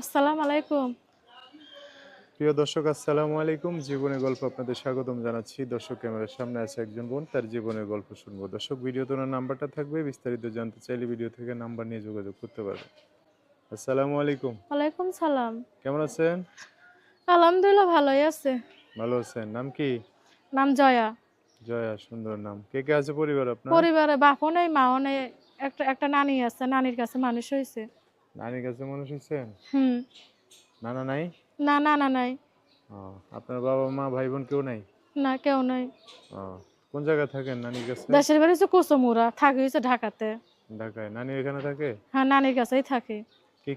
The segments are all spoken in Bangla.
আসসালামু আলাইকুম। প্রিয় দর্শক আসসালামু আলাইকুম। জীবনের গল্প আপনাদের স্বাগতম জানাচ্ছি। দর্শক ক্যামেরার সামনে আছে একজন বোন তার জীবনের গল্প শুনব। দর্শক ওনার নাম্বারটা থাকবে বিস্তারিত জানতে চাইলে ভিডিও থেকে নাম্বার নিয়ে যোগাযোগ করতে আসসালামু আলাইকুম। ওয়ালাইকুম সালাম। কেমন আছেন? আলহামদুলিল্লাহ ভালোই আছে। ভালো আছেন। নাম কি? নাম জয়া। জয়া সুন্দর নাম। কে কে আছে পরিবার আপনার? পরিবারে বাপও নেই মাও নেই একটা একটা নানি আছে নানির কাছে মানুষ হয়েছে। নানির কাছে মানুষ হয়েছেন হুম। নানা নাই? না না না নাই। ও, আপনার বাবা মা ভাই বোন কেউ নাই? না কেউ নাই। ও, কোন জায়গায় থাকেন নানির কাছে? দেশের বাড়ি হচ্ছে কুসুমুরা থাকে হচ্ছে ঢাকাতে। ঢাকায়। নানি এখানে থাকে? হ্যাঁ নানির কাছেই থাকে। কি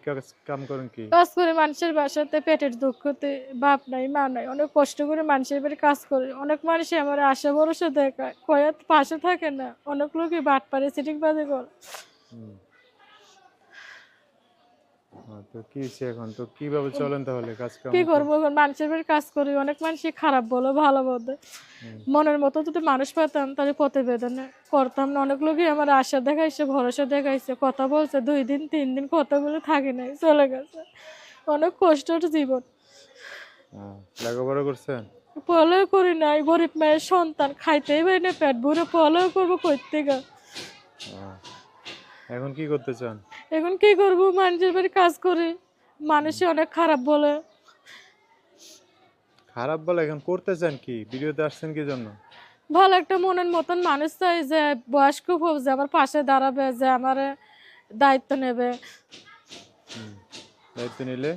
কাম করেন কি? কাজ করে মানুষের বাসাতে পেটের দুঃখতে বাপ নাই মা নাই অনেক কষ্ট করে মানুষের বাড়ি কাজ করে। অনেক মানুষ আমার আশা ভরসা দেখায়। কয়াত পাশে থাকে না। অনেক লোকই বাট পারে সিটিং বাজে করে। তো কি এখন? তো কীভাবে চলেন তাহলে কাজ কি করব এখন? মানুষের বাড়ি কাজ করি অনেক মানুষই খারাপ বলো ভালো বলতে। মনের মতো যদি মানুষ পেতাম তাহলে প্রতিবেদন করতাম না। অনেক লোকই আমার আশা দেখাইছে ভরসা দেখাইছে কথা বলছে দুই দিন তিন দিন কথা বলে থাকি নাই চলে গেছে। অনেক কষ্টের জীবন। লেখাপড়া করছেন? পলেও করি নাই গরিব মায়ের সন্তান খাইতেই পারি না পেট ভরে পলেও করব থেকে হ্যাঁ। এখন কি করতে চান? এখন কি করব? মানুষের বাড়ি কাজ করি। মানুষই অনেক খারাপ বলে। খারাপ বলে এখন করতে চান কি? ভিডিওতে আসছেন কি জন্য? ভালো একটা মনের মতন মানুষ চাই যে বয়স্ক হোক যে আমার পাশে দাঁড়াবে যে আমার দায়িত্ব নেবে। দায়িত্ব নিলে?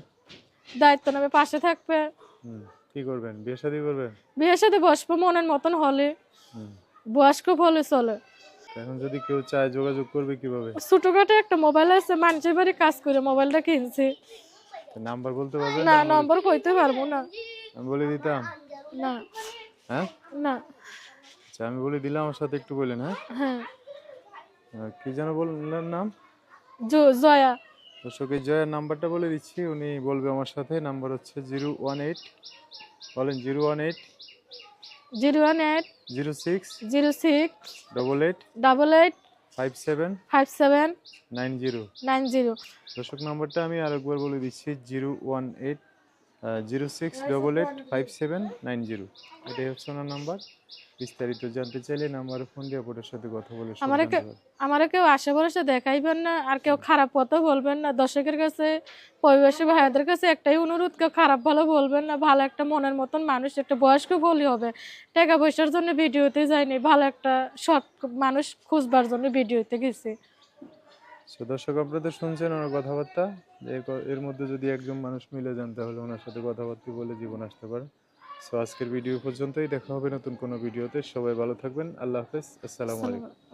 দায়িত্ব নেবে পাশে থাকবে। কি করবেন? বিয়ে শাদী করবেন? বিয়ে সাথে বসবো মনের মতন হলে। বয়স্ক হলে চলে। এখন যদি কেউ চায় যোগাযোগ করবে কীভাবে? ছোটখাটো একটা মোবাইল আছে মানুষের বাড়ি কাজ করে মোবাইলটা কিনছি। নাম্বার বলতে পারবেন না নম্বর কইতে পারব না। আমি বলে দিতাম। না। হ্যাঁ? না। আচ্ছা আমি বলে দিলাম আমার সাথে একটু বলেন হ্যাঁ? হ্যাঁ। কি যেন বললেন নাম? জয়া। দর্শক এই জয়ের নাম্বারটা বলে দিচ্ছি। উনি বলবে আমার সাথে। নাম্বার হচ্ছে জিরো ওয়ান এইট। বলেন zero one eight. Zero one eight zero six zero six double eight double eight five seven five seven nine zero nine zero. দর্শক নাম্বারটা আমি আরেকবার বলে দিচ্ছি zero one eight zero six double eight five seven nine zero এটাই হচ্ছে ওনার নাম্বার বিস্তারিত জানতে চাইলে নাম্বারে ফোন দিয়ে আপনার সাথে কথা বলে আমারে। আমারে কেউ আশা ভরসা দেখাইবেন না আর কেউ খারাপ কথা বলবেন না। দর্শকের কাছে পরিবেশী ভাইয়াদের কাছে একটাই অনুরোধ কেউ খারাপ ভালো বলবেন না। ভালো একটা মনের মতন মানুষ একটা বয়স্ক বলি হবে। টাকা পয়সার জন্য ভিডিওতে যায়নি ভালো একটা সৎ মানুষ খুঁজবার জন্য ভিডিওতে গেছি। So, দর্শক আপনাদের শুনছেন ওনার কথাবার্তা। এর মধ্যে যদি একজন মানুষ মিলে যান তাহলে ওনার সাথে কথাবার্তা বলে জীবন আসতে পারে। সো আজকের ভিডিও পর্যন্তই। দেখা হবে নতুন কোনো ভিডিওতে। সবাই ভালো থাকবেন। আল্লাহ হাফেজ। আসসালামু আলাইকুম।